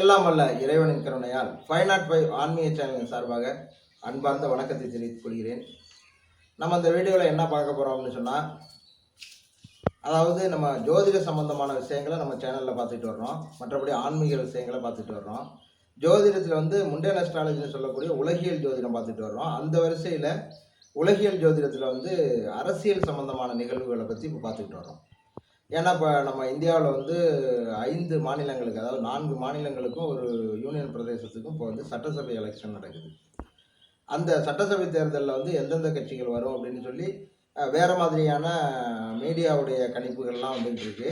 எல்லாம் அல்ல இறைவனின் கருணையால் ஃபைவ் நாட் ஃபைவ் ஆன்மீக சேனலின் சார்பாக அன்பார்ந்த வணக்கத்தை தெரிவித்துக் கொள்கிறேன். நம்ம அந்த வீடியோவில் என்ன பார்க்க போகிறோம் அப்படின்னு சொன்னால் அதாவது நம்ம ஜோதிட சம்பந்தமான விஷயங்களை நம்ம சேனலில் பார்த்துட்டு வர்றோம். மற்றபடி ஆன்மீக விஷயங்களை பார்த்துட்டு வர்றோம். ஜோதிடத்தில் வந்து முண்டேன் அஸ்ட்ராலஜின்னு சொல்லக்கூடிய உலகியல் ஜோதிடம் பார்த்துட்டு வர்றோம். அந்த வரிசையில் உலகியல் ஜோதிடத்தில் வந்து அரசியல் சம்பந்தமான நிகழ்வுகளை பற்றி இப்போ பார்த்துக்கிட்டு வரோம் ஏன்னா இப்போ நம்ம இந்தியாவில் வந்து ஐந்து மாநிலங்களுக்கு அதாவது நான்கு மாநிலங்களுக்கும் ஒரு யூனியன் பிரதேசத்துக்கும் இப்போ வந்து சட்டசபை எலெக்ஷன் நடக்குது. அந்த சட்டசபை தேர்தலில் வந்து எந்தெந்த கட்சிகள் வரும் அப்படின்னு சொல்லி வேறு மாதிரியான மீடியாவுடைய கணிப்புகள்லாம் வந்துட்டு இருக்கு.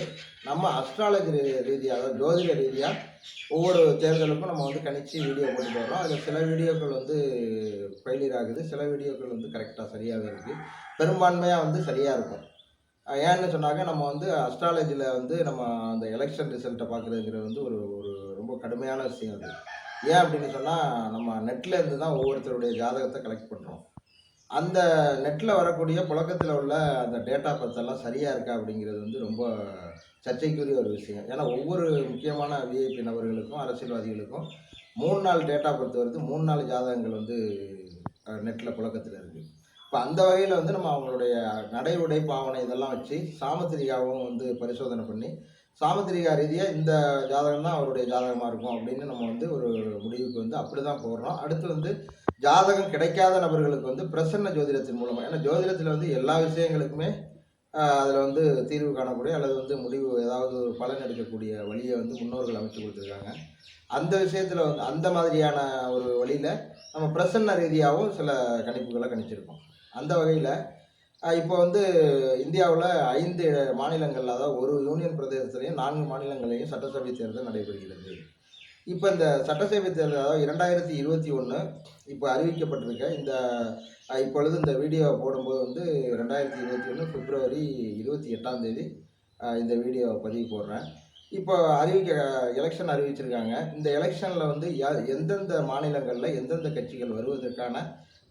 நம்ம அஸ்ட்ராலஜி ரீதியாக அதாவது ஜோதிட ரீதியாக ஒவ்வொரு தேர்தலுக்கும் நம்ம வந்து கணிச்சு வீடியோ போட்டு வர்றோம். அதில் சில வீடியோக்கள் வந்து ஃபெயிலியர் ஆகுது. சில வீடியோக்கள் வந்து கரெக்டாக சரியாகவே இருக்குது பெரும்பான்மையாக வந்து சரியாக இருக்கும். ஏன்னு சொன்னாக்க நம்ம வந்து அஸ்ட்ராலஜியில் வந்து நம்ம அந்த எலெக்ஷன் ரிசல்ட்டை பார்க்குறதுங்கிறது வந்து ஒரு ஒரு ரொம்ப கடுமையான விஷயம் அது. ஏன் அப்படின்னு சொன்னால் நம்ம நெட்டில் இருந்து தான் ஒவ்வொருத்தருடைய ஜாதகத்தை கலெக்ட் பண்ணுறோம் அந்த நெட்டில் வரக்கூடிய புழக்கத்தில் உள்ள அந்த டேட்டா பத்தெல்லாம் சரியாக இருக்கா அப்படிங்கிறது வந்து ரொம்ப சர்ச்சைக்குரிய ஒரு விஷயம். ஏன்னா ஒவ்வொரு முக்கியமான விஐபி நபர்களுக்கும் அரசியல்வாதிகளுக்கும் மூணு நாள் டேட்டா பர்த் வருது. மூணு நாள் ஜாதகங்கள் வந்து நெட்டில் புழக்கத்தில் இருக்குது இப்போ அந்த வகையில் வந்து நம்ம அவங்களுடைய நடை உடை பாவனை இதெல்லாம் வச்சு சாமத்திரிகாவும் வந்து பரிசோதனை பண்ணி சாமத்திரிகா ரீதியாக இந்த ஜாதகம் தான் அவருடைய ஜாதகமாக இருக்கும் அப்படின்னு நம்ம வந்து ஒரு முடிவுக்கு வந்து அப்படி தான் போடுறோம் அடுத்து வந்து ஜாதகம் கிடைக்காத நபர்களுக்கு வந்து பிரசன்ன ஜோதிடத்தின் மூலமாக ஏன்னா ஜோதிடத்தில் வந்து எல்லா விஷயங்களுக்குமே அதில் வந்து தீர்வு காணக்கூடிய அல்லது வந்து முடிவு ஏதாவது ஒரு பலன் எடுக்கக்கூடிய வழியை வந்து முன்னோர்கள் அமைச்சு கொடுத்துருக்காங்க. அந்த விஷயத்தில் வந்து அந்த மாதிரியான ஒரு வழியில் நம்ம பிரசன்ன ரீதியாகவும் சில கணிப்புகளை கணிச்சிருக்கோம். அந்த வகையில் இப்போ வந்து இந்தியாவில் ஐந்து மாநிலங்களில் அதாவது ஒரு யூனியன் பிரதேசத்துலேயும் நான்கு மாநிலங்களையும் சட்டசபை தேர்தல் நடைபெறுகிறது. இப்போ இந்த சட்டசபை தேர்தல் அதாவது இரண்டாயிரத்தி இருபத்தி ஒன்று இப்போ அறிவிக்கப்பட்டிருக்க இந்த இப்பொழுது இந்த வீடியோ போடும்போது வந்து ரெண்டாயிரத்தி இருபத்தி ஒன்று பிப்ரவரி இருபத்தி எட்டாம் தேதி இந்த வீடியோ பதிவு போடுறேன். இப்போ அறிவிக்க எலெக்ஷன் அறிவிச்சிருக்காங்க. இந்த எலெக்ஷனில் வந்து யா- எந்தெந்த மாநிலங்களில் எந்தெந்த கட்சிகள் வருவதற்கான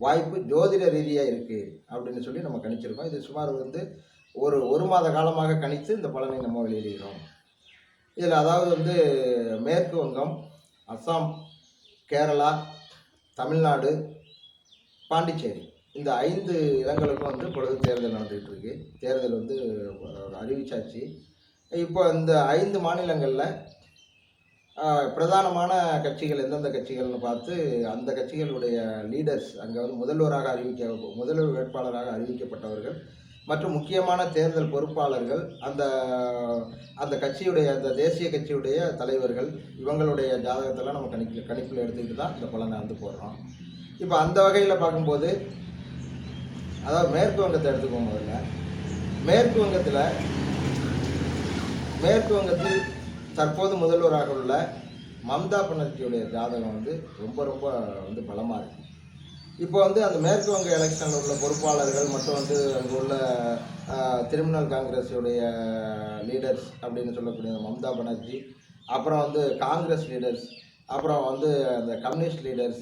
வாய்ப்பு ஜோதிட ரீதியாக இருக்குது அப்படின்னு சொல்லி நம்ம கணிச்சிருக்கோம். இது சுமார் வந்து ஒரு ஒரு மாத காலமாக கணித்து இந்த பலனை நம்ம வெளியிடுகிறோம். இதில் அதாவது வந்து மேற்கு வங்கம் அஸ்ஸாம் கேரளா தமிழ்நாடு பாண்டிச்சேரி இந்த ஐந்து இடங்களுக்கும் வந்து பொழுது தேர்தல் நடந்துகிட்டு இருக்கு. தேர்தல் வந்து அறிவிச்சாச்சு. இப்போ இந்த ஐந்து மாநிலங்களில் பிரதானமான கட்சிகள் எந்தெந்த கட்சிகள்னு பார்த்து அந்த கட்சிகளுடைய லீடர்ஸ் அங்கே வந்து முதல்வராக அறிவிக்க முதல்வர் வேட்பாளராக அறிவிக்கப்பட்டவர்கள் மற்றும் முக்கியமான தேர்தல் பொறுப்பாளர்கள் அந்த அந்த கட்சியுடைய அந்த தேசிய கட்சியுடைய தலைவர்கள் இவங்களுடைய ஜாதகத்தெல்லாம் நம்ம கணிக்க கணிப்பில் எடுத்துக்கிட்டு தான் இந்த பலனை வந்து போடுறோம். இப்போ அந்த வகையில் பார்க்கும்போது அதாவது மேற்கு வங்கத்தை எடுத்துக்கோங்க முதல்ல. மேற்கு வங்கத்தில் மேற்கு வங்கத்தில் தற்போது முதல்வராக உள்ள மம்தா பானர்ஜியுடைய ஜாதகம் வந்து ரொம்ப ரொம்ப வந்து பலமாக இருக்கு. இப்போ வந்து அந்த மேற்கு வங்க எலெக்ஷனில் உள்ள பொறுப்பாளர்கள் மற்றும் வந்து அங்கே உள்ள ஆஹ், திரிணாமுல் காங்கிரஸுடைய லீடர்ஸ் அப்படின்னு சொல்லக்கூடிய மம்தா பானர்ஜி அப்புறம் வந்து காங்கிரஸ் லீடர்ஸ் அப்புறம் வந்து அந்த கம்யூனிஸ்ட் லீடர்ஸ்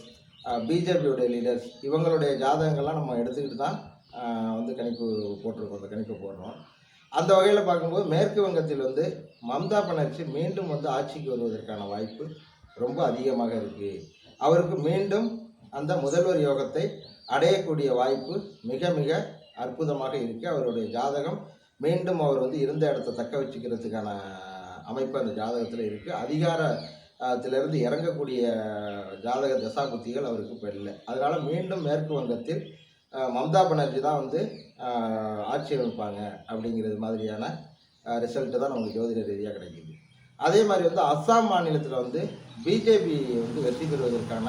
பிஜேபியுடைய லீடர்ஸ் இவங்களுடைய ஜாதகங்கள்லாம் நம்ம எடுத்துக்கிட்டு தான் வந்து கணிப்பு போட்டிருக்கோம் அந்த கணிப்பு போடுறோம். அந்த வகையில் பார்க்கும்போது மேற்கு வங்கத்தில் வந்து மம்தா பானர்ஜி மீண்டும் வந்து ஆட்சிக்கு வருவதற்கான வாய்ப்பு ரொம்ப அதிகமாக இருக்குது அவருக்கு மீண்டும் அந்த முதல்வர் யோகத்தை அடையக்கூடிய வாய்ப்பு மிக மிக அற்புதமாக இருக்குது அவருடைய ஜாதகம் மீண்டும் அவர் வந்து இருந்த இடத்த தக்க வச்சுக்கிறதுக்கான அமைப்பு அந்த ஜாதகத்தில் இருக்குது அதிகாரத்திலிருந்து இறங்கக்கூடிய ஜாதக தசாபுத்திகள் அவருக்கு இப்போ இல்லை அதனால் மீண்டும் மேற்கு வங்கத்தில் மம்தா பானர்ஜி தான் வந்து அஹ், ஆட்சி அமைப்பாங்க அப்படிங்கிறது மாதிரியான ரிசல்ட்டு தான் நமக்கு ஜோதிட ரீதியாக கிடைக்கிது. அதே மாதிரி வந்து அஸ்ஸாம் மாநிலத்தில் வந்து பிஜேபி வந்து வெற்றி பெறுவதற்கான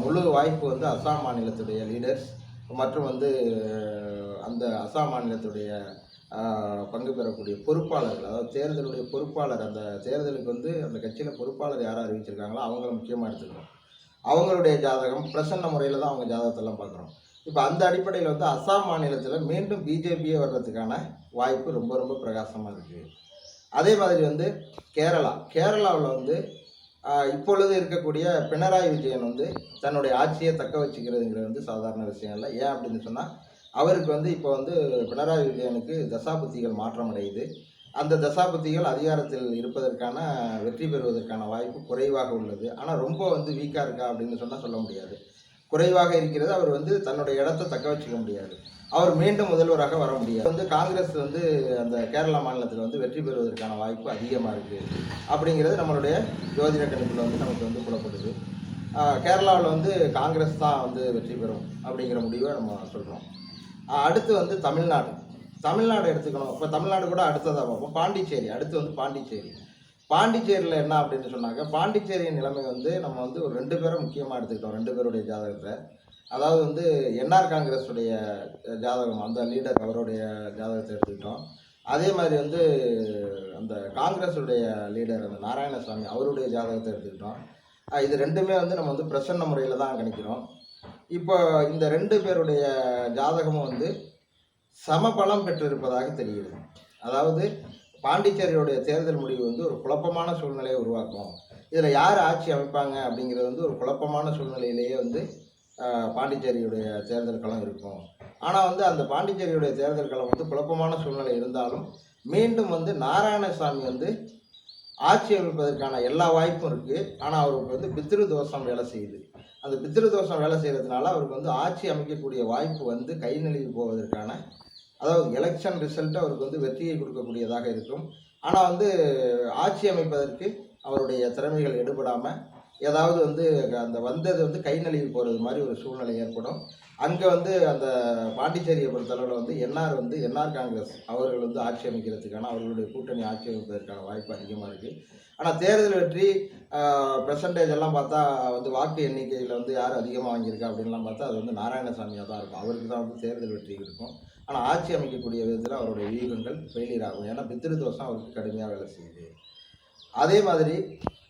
முழு வாய்ப்பு வந்து அஸ்ஸாம் மாநிலத்துடைய லீடர்ஸ் மற்றும் வந்து அந்த அஸ்ஸாம் மாநிலத்துடைய பங்கு பெறக்கூடிய பொறுப்பாளர்கள் அதாவது தேர்தலுடைய பொறுப்பாளர் அந்த தேர்தலுக்கு வந்து அந்த கட்சியில் பொறுப்பாளர் யாரை அறிவிச்சிருக்காங்களோ அவங்கள முக்கியமாக எடுத்துக்கிறோம். அவங்களுடைய ஜாதகம் பிரசன்ன முறையில் தான் அவங்க ஜாதகத்தெல்லாம் பார்க்குறோம். இப்போ அந்த அடிப்படையில் வந்து அஸ்ஸாம் மாநிலத்தில் மீண்டும் பிஜேபியே வர்றதுக்கான வாய்ப்பு ரொம்ப ரொம்ப பிரகாசமாக இருக்குது அதே மாதிரி வந்து கேரளா. கேரளாவில் வந்து இப்பொழுது இருக்கக்கூடிய பினராயி விஜயன் வந்து தன்னுடைய ஆட்சியை தக்க வச்சுக்கிறதுங்கிறது வந்து சாதாரண விஷயம் இல்லை. ஏன் அப்படின்னு சொன்னால் அவருக்கு வந்து இப்போ வந்து பினராயி விஜயனுக்கு தசாபுத்திகள் மாற்றம் அடையுது அந்த தசாபுத்திகள் அதிகாரத்தில் இருப்பதற்கான வெற்றி பெறுவதற்கான வாய்ப்பு குறைவாக உள்ளது. ஆனால் ரொம்ப வந்து வீக்காக இருக்கா அப்படின்னு சொன்னால் சொல்ல முடியாது. குறைவாக இருக்கிறது. அவர் வந்து தன்னுடைய இடத்தை தக்க வச்சுக்க முடியாது. அவர் மீண்டும் முதல்வராக வர முடியாது. வந்து காங்கிரஸ் வந்து அந்த கேரளா மாநிலத்தில் வந்து வெற்றி பெறுவதற்கான வாய்ப்பு அதிகமாக இருக்குது அப்படிங்கிறது நம்மளுடைய ஜோதிட கணிப்பில் வந்து நமக்கு வந்து புலப்படுது. கேரளாவில் வந்து காங்கிரஸ் தான் வந்து வெற்றி பெறும் அப்படிங்கிற முடிவை நம்ம சொல்கிறோம் அடுத்து வந்து தமிழ்நாடு. தமிழ்நாடு எடுத்துக்கணும். இப்போ தமிழ்நாடு கூட அடுத்ததாக பார்ப்போம். பாண்டிச்சேரி. அடுத்து வந்து பாண்டிச்சேரி. பாண்டிச்சேரியில் என்ன அப்படின்னு சொன்னாங்க பாண்டிச்சேரியின் நிலைமை வந்து நம்ம வந்து ஒரு ரெண்டு பேரை முக்கியமாக எடுத்துக்கிட்டோம். ரெண்டு பேருடைய ஜாதகத்தை அதாவது வந்து என்ஆர் காங்கிரஸுடைய ஜாதகம் அந்த லீடர் அவருடைய ஜாதகத்தை எடுத்துக்கிட்டோம். அதே மாதிரி வந்து அந்த காங்கிரஸுடைய லீடர் அந்த நாராயணசாமி அவருடைய ஜாதகத்தை எடுத்துக்கிட்டோம். இது ரெண்டுமே வந்து நம்ம வந்து பிரசன்ன முறையில் தான் கணிக்கிறோம். இப்போ இந்த ரெண்டு பேருடைய ஜாதகமும் வந்து சமபலம் பெற்றிருப்பதாக தெரிகிறது. அதாவது பாண்டிச்சேரியுடைய தேர்தல் முடிவு வந்து ஒரு குழப்பமான சூழ்நிலையை உருவாக்கும். இதில் யார் ஆட்சி அமைப்பாங்க அப்படிங்கிறது வந்து ஒரு குழப்பமான சூழ்நிலையிலேயே வந்து பாண்டிச்சேரியுடைய தேர்தல் களம் இருக்கும். ஆனால் வந்து அந்த பாண்டிச்சேரியுடைய தேர்தல் களம் வந்து குழப்பமான சூழ்நிலை இருந்தாலும் மீண்டும் வந்து நாராயணசாமி வந்து ஆட்சி அமைப்பதற்கான எல்லா வாய்ப்பும் இருக்குது ஆனால் அவருக்கு வந்து பித்ரு தோஷம் வேலை செய்யுது. அந்த பித்ரு தோஷம் வேலை செய்கிறதுனால அவருக்கு வந்து ஆட்சி அமைக்கக்கூடிய வாய்ப்பு வந்து கை நழுவி போவதற்கான அதாவது எலெக்ஷன் ரிசல்ட் அவருக்கு வந்து வெற்றியை கொடுக்கக்கூடியதாக இருக்கும். ஆனால் வந்து ஆட்சி அமைப்பதற்கு அவருடைய திறமைகள் எடுபடாமல் ஏதாவது வந்து அந்த வந்தது வந்து கை நழுவி போகிறது மாதிரி ஒரு சூழ்நிலை ஏற்படும். அங்கே வந்து அந்த பாண்டிச்சேரியை பொறுத்தளவில் வந்து என்ஆர் வந்து என்ஆர் காங்கிரஸ் அவர்கள் வந்து ஆட்சி அமைக்கிறதுக்கான அவர்களுடைய கூட்டணி ஆட்சி அமைப்பதற்கான வாய்ப்பு அதிகமாக இருக்குது ஆனால் தேர்தல் வெற்றி பெர்சன்டேஜ் எல்லாம் பார்த்தா வந்து வாக்கு எண்ணிக்கையில் வந்து யார் அதிகமாக வாங்கியிருக்கா அப்படின்லாம் பார்த்தா அது வந்து நாராயணசாமியாக தான் இருக்கும். அவருக்கு தான் வந்து தேர்தல் வெற்றி இருக்கும். ஆனால் ஆட்சி அமைக்கக்கூடிய விதத்தில் அவருடைய வியூகங்கள் ஃபெயிலியர் ஆகும். ஏன்னா பித்திரு தோஷம் அவருக்கு கடுமையாக வேலை செய்யுது. அதே மாதிரி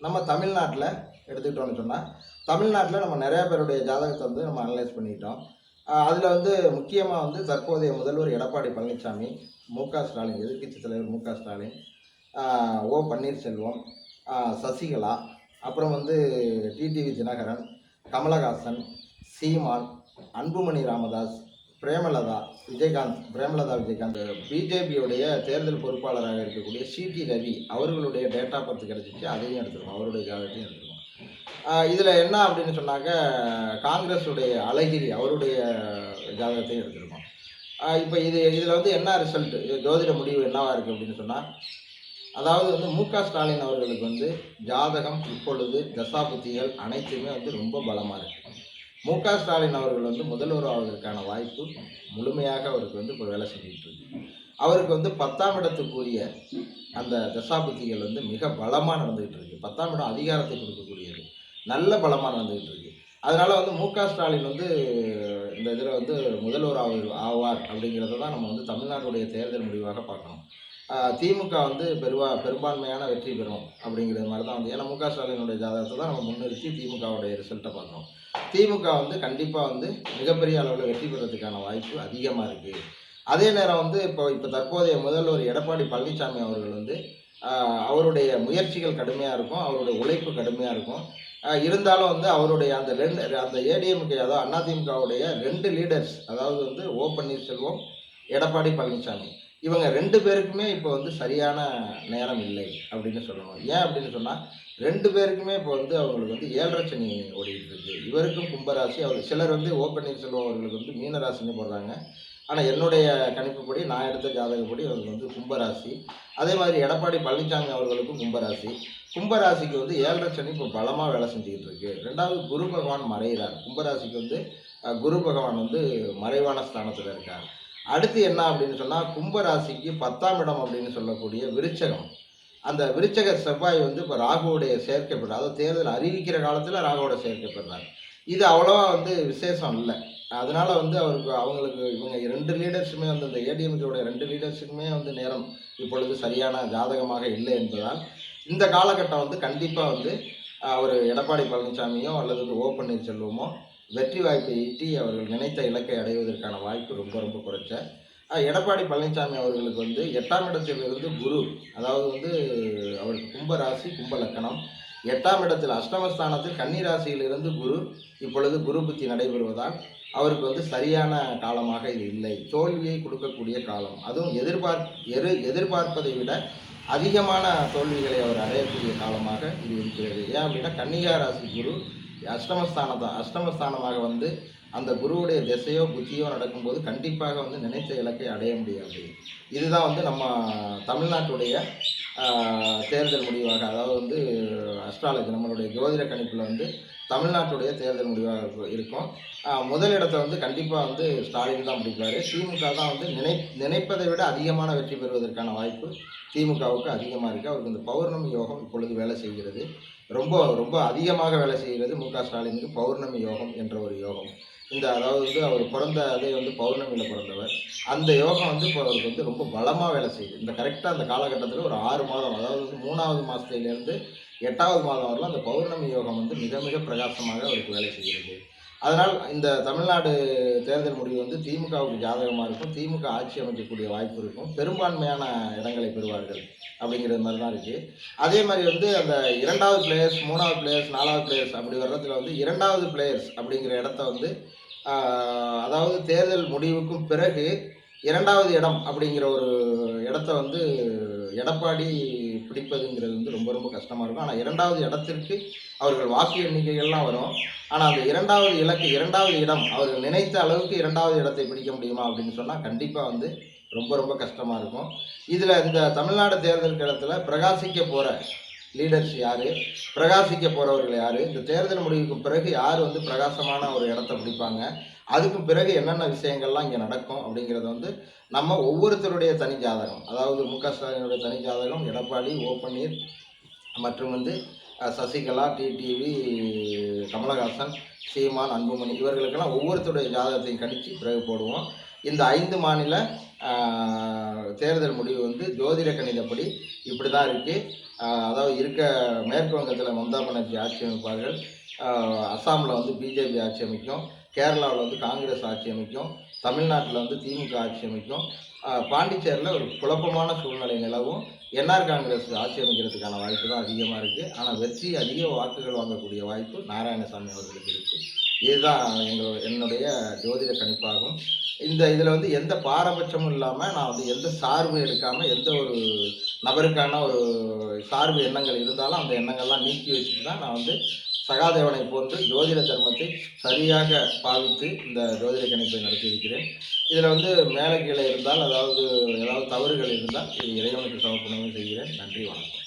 நம்ம தமிழ்நாட்டில் எடுத்துக்கிட்டோம்னு சொன்னால் தமிழ்நாட்டில் நம்ம நிறையா பேருடைய ஜாதகத்தை வந்து நம்ம அனலைஸ் பண்ணிக்கிட்டோம் அதில் வந்து முக்கியமாக வந்து தற்போதைய முதல்வர் எடப்பாடி பழனிசாமி மு க ஸ்டாலின் எதிர்க்கட்சி தலைவர் மு க ஸ்டாலின் ஓ பன்னீர்செல்வம் சசிகலா அப்புறம் வந்து டிடிவி தினகரன் கமலஹாசன் சீமான் அன்புமணி ராமதாஸ் பிரேமலதா விஜயகாந்த் பிரேமலதா விஜயகாந்த் பிஜேபியுடைய தேர்தல் பொறுப்பாளராக இருக்கக்கூடிய சிடி ரவி அவர்களுடைய டேட்டா பத்து கிடச்சிச்சு அதையும் எடுத்துருவோம். அவருடைய காலத்தையும் எடுத்துருவோம். இதில் என்ன அப்படின்னு சொன்னாக்க காங்கிரஸுடைய அழகிரி அவருடைய ஜாதகத்தையும் எடுத்திருக்கோம். இப்போ இது இதில் வந்து என்ன ரிசல்ட் ஜோதிட முடிவு என்னவா இருக்குது அப்படின்னு சொன்னால் அதாவது வந்து மு க ஸ்டாலின் அவர்களுக்கு வந்து ஜாதகம் இப்பொழுது தசாபுத்திகள் அனைத்துமே வந்து ரொம்ப பலமாக இருக்கு. மு க ஸ்டாலின் அவர்கள் வந்து முதல்வர் ஆவதற்கான வாய்ப்பு முழுமையாக அவருக்கு வந்து இப்போ வேலை செஞ்சுட்டு இருக்கு. அவருக்கு வந்து பத்தாம் இடத்துக்குரிய அந்த தசாபுத்திகள் வந்து மிக பலமாக நடந்துகிட்டு இருக்கு. பத்தாம் இடம் அதிகாரத்தை கொடுக்கக்கூடிய நல்ல பலமாக நடந்துகிட்டு இருக்கு அதனால் வந்து மு க ஸ்டாலின் வந்து இந்த இதில் வந்து முதல்வர் ஆவது ஆவார் அப்படிங்கிறத தான் நம்ம வந்து தமிழ்நாட்டுடைய தேர்தல் முடிவாக பார்க்கணும். திமுக வந்து பெருவா பெரும்பான்மையான வெற்றி பெறும் அப்படிங்கிறது மாதிரி தான் வந்து ஏன்னா மு க ஸ்டாலினுடைய ஜாதகத்தை தான் நம்ம முன்னிறுத்தி திமுகவுடைய ரிசல்ட்டை பார்க்கணும். திமுக வந்து கண்டிப்பாக வந்து மிகப்பெரிய அளவில் வெற்றி பெறதுக்கான வாய்ப்பு அதிகமாக இருக்குது அதே நேரம் வந்து இப்போ இப்போ தற்போதைய முதல்வர் எடப்பாடி பழனிசாமி அவர்கள் வந்து அவருடைய முயற்சிகள் கடுமையாக இருக்கும் அவருடைய உழைப்பு கடுமையாக இருக்கும். இருந்தாலும் வந்து அவருடைய அந்த ரெண்டு அந்த ஏடிஎம்கே அதாவது அதிமுகவுடைய ரெண்டு லீடர்ஸ் அதாவது வந்து ஓ பன்னீர்செல்வம் எடப்பாடி பழனிசாமி இவங்க ரெண்டு பேருக்குமே இப்போ வந்து சரியான நேரம் இல்லை அப்படின்னு சொல்லணும் ஏன் அப்படின்னு சொன்னால் ரெண்டு பேருக்குமே இப்போ வந்து அவங்களுக்கு வந்து ஏழரை சனி ஓடிட்டு இருக்கு. இவருக்கும் கும்பராசி அவர் சிலர் வந்து ஓ பன்னீர்செல்வம் அவர்களுக்கு வந்து மீனராசின்னு போடுறாங்க. ஆனால் என்னுடைய கணிப்புப்படி நான் எடுத்த ஜாதகப்படி அவருக்கு வந்து கும்பராசி. அதே மாதிரி எடப்பாடி பழனிசாமி அவர்களுக்கும் கும்பராசி. கும்பராசிக்கு வந்து ஏழரை சனி இப்போ பலமாக வேலை செஞ்சுக்கிட்டு இருக்கு. ரெண்டாவது குரு பகவான் மறைகிறார் கும்பராசிக்கு வந்து குரு பகவான் வந்து மறைவான ஸ்தானத்தில் இருக்கார். அடுத்து என்ன அப்படின்னு சொன்னால் கும்பராசிக்கு பத்தாம் இடம் அப்படின்னு சொல்லக்கூடிய விருச்சகம். அந்த விருச்சக செவ்வாய் வந்து இப்போ ராகுவோடைய சேர்க்கைப்படுறார். அதாவது தேர்தல் அறிவிக்கிற காலத்தில் ராகுவோட சேர்க்கப்படுறார். இது அவ்வளோவா வந்து விசேஷம் இல்லை. அதனால் வந்து அவருக்கு அவங்களுக்கு இவங்க ரெண்டு லீடர்ஸுமே வந்து இந்த ஏடிஎம்கேவுடைய ரெண்டு லீடர்ஸுக்குமே வந்து நேரம் இப்பொழுது சரியான ஜாதகமாக இல்லை என்பதால் இந்த காலகட்டம் வந்து கண்டிப்பாக வந்து அவர் எடப்பாடி பழனிசாமியோ அல்லது ஓ பன்னீர்செல்வமோ வெற்றி வாய்ப்பை ஈட்டி அவர்கள் நினைத்த இலக்கை அடைவதற்கான வாய்ப்பு ரொம்ப ரொம்ப குறைச்ச எடப்பாடி பழனிசாமி அவர்களுக்கு வந்து எட்டாம் இடத்திலிருந்து குரு அதாவது வந்து அவருக்கு கும்ப ராசி கும்ப லக்கணம். எட்டாம் இடத்தில் அஷ்டமஸ்தானத்தில் கன்னிராசியிலிருந்து குரு இப்பொழுது குரு புத்தி நடைபெறுவதால் அவருக்கு வந்து சரியான காலமாக இது இல்லை. தோல்வியை கொடுக்கக்கூடிய காலம். அதுவும் எதிர்பார்ப் எரு எதிர்பார்ப்பதை விட அதிகமான தோல்விகளை அவர் அடையக்கூடிய காலமாக இது இருக்கிறது. ஏன் அப்படின்னா கன்னிகா ராசி குரு அஷ்டமஸ்தானம் அஷ்டமஸ்தானமாக வந்து அந்த குருவுடைய திசையோ புத்தியோ நடக்கும்போது கண்டிப்பாக வந்து நினைத்த இலக்கை அடைய முடியாது. இதுதான் வந்து நம்ம தமிழ்நாட்டுடைய தேர்தல் முடிவாக அதாவது வந்து அஸ்ட்ராலஜி நம்மளுடைய ஜோதிட கணிப்பில் வந்து தமிழ்நாட்டுடைய தேர்தல் முடிவாக இருக்கும். முதலிடத்தை வந்து கண்டிப்பாக வந்து ஸ்டாலின் தான் பிடிப்பார். திமுக தான் வந்து நினை நினைப்பதை விட அதிகமான வெற்றி பெறுவதற்கான வாய்ப்பு திமுகவுக்கு அதிகமாக இருக்குது அவருக்கு இந்த பௌர்ணமி யோகம் இப்பொழுது வேலை செய்கிறது. ரொம்ப ரொம்ப அதிகமாக வேலை செய்கிறது மு க ஸ்டாலினுக்கு பௌர்ணமி யோகம் என்ற ஒரு யோகம். இந்த அதாவது வந்து அவர் பிறந்த அதே வந்து பௌர்ணமியில் பிறந்தவர். அந்த யோகம் வந்து இப்போ அவருக்கு வந்து ரொம்ப பலமாக வேலை செய்யுது. இந்த கரெக்டாக அந்த காலகட்டத்தில் ஒரு ஆறு மாதம் அதாவது வந்து மூணாவது மாதத்துலேருந்து எட்டாவது மாதம் வரலாம் அந்த பௌர்ணமி யோகம் வந்து மிக மிக பிரகாசமாக அவருக்கு வேலை செய்கிறது. அதனால் இந்த தமிழ்நாடு தேர்தல் முடிவு வந்து திமுகவுக்கு ஜாதகமாக இருக்கும் திமுக ஆட்சி அமைக்கக்கூடிய வாய்ப்பு இருக்கும் பெரும்பான்மையான இடங்களை பெறுவார்கள் அப்படிங்கிறது மாதிரி தான் இருக்குது அதே மாதிரி வந்து அந்த இரண்டாவது பிளேயர்ஸ் மூணாவது பிளேயர்ஸ் நாலாவது பிளேயர்ஸ் அப்படி வர்றதுல வந்து இரண்டாவது பிளேயர்ஸ் அப்படிங்கிற இடத்த வந்து அதாவது தேர்தல் முடிவுக்கும் பிறகு இரண்டாவது இடம் அப்படிங்கிற ஒரு இடத்த வந்து எடப்பாடி பிடிப்பதுங்கிறது வந்து ரொம்ப ரொம்ப கஷ்டமாக இருக்கும். ஆனால் இரண்டாவது இடத்திற்கு அவர்கள் வாக்கு எண்ணிக்கைகள்லாம் வரும். ஆனால் அந்த இரண்டாவது இலக்கு இரண்டாவது இடம் அவர்கள் நினைத்த அளவுக்கு இரண்டாவது இடத்தை பிடிக்க முடியுமா அப்படின்னு சொன்னால் கண்டிப்பாக வந்து ரொம்ப ரொம்ப கஷ்டமாக இருக்கும். இதில் இந்த தமிழ்நாடு தேர்தல் இடத்துல பிரகாசிக்க போகிற லீடர்ஸ் யார்? பிரகாசிக்க போகிறவர்கள் யார்? இந்த தேர்தல் முடிவுக்கு பிறகு யார் வந்து பிரகாசமான ஒரு இடத்த பிடிப்பாங்க அதுக்கு பிறகு என்னென்ன விஷயங்கள்லாம் இங்கே நடக்கும் அப்படிங்கிறத வந்து நம்ம ஒவ்வொருத்தருடைய தனி ஜாதகம் அதாவது மு க ஸ்டாலினுடைய தனி ஜாதகம் எடப்பாடி ஓ பன்னீர் மற்றும் வந்து சசிகலா டிடிவி கமலஹாசன் சீமான் அன்புமணி இவர்களுக்கெல்லாம் ஒவ்வொருத்தருடைய ஜாதகத்தையும் கணித்து பிறகு போடுவோம். இந்த ஐந்து மாநில தேர்தல் முடிவு வந்து ஜோதிட கணிதப்படி இப்படி தான் இருக்குது அதாவது இருக்க மேற்கு வங்கத்தில் மம்தா பானர்ஜி ஆட்சி அமைப்பார்கள். அஸ்ஸாமில் வந்து பிஜேபி ஆட்சி அமைக்கும். கேரளாவில் வந்து காங்கிரஸ் ஆட்சி அமைக்கும். தமிழ்நாட்டில் வந்து திமுக ஆட்சி அமைக்கும். பாண்டிச்சேரியில் ஒரு குழப்பமான சூழ்நிலை நிலவும். என்ஆர் காங்கிரஸ் ஆட்சி அமைக்கிறதுக்கான வாய்ப்பு தான் அதிகமாக இருக்குது ஆனால் வெற்றி அதிக வாக்குகள் வாங்கக்கூடிய வாய்ப்பு நாராயணசாமி அவர்களுக்கு இருக்குது இதுதான் எங்கள் என்னுடைய ஜோதிட கணிப்பாகும். இந்த இதில் வந்து எந்த பாரபட்சமும் இல்லாமல் நான் வந்து எந்த சார்பு எடுக்காமல் எந்த ஒரு நபருக்கான ஒரு சார்பு எண்ணங்கள் இருந்தாலும் அந்த எண்ணங்கள்லாம் நீக்கி வச்சுட்டு தான் நான் வந்து சகாதேவனை போன்று ஜோதிட தர்மத்தை சரியாக பாவித்து இந்த ஜோதிட கணிப்பை நடத்தியிருக்கிறேன். இதில் வந்து மேலே கீழே இருந்தால் அதாவது ஏதாவது தவறுகள் இருந்தால் இறைவனுக்கு சமர்ப்பணமும் செய்கிறேன். நன்றி வணக்கம்.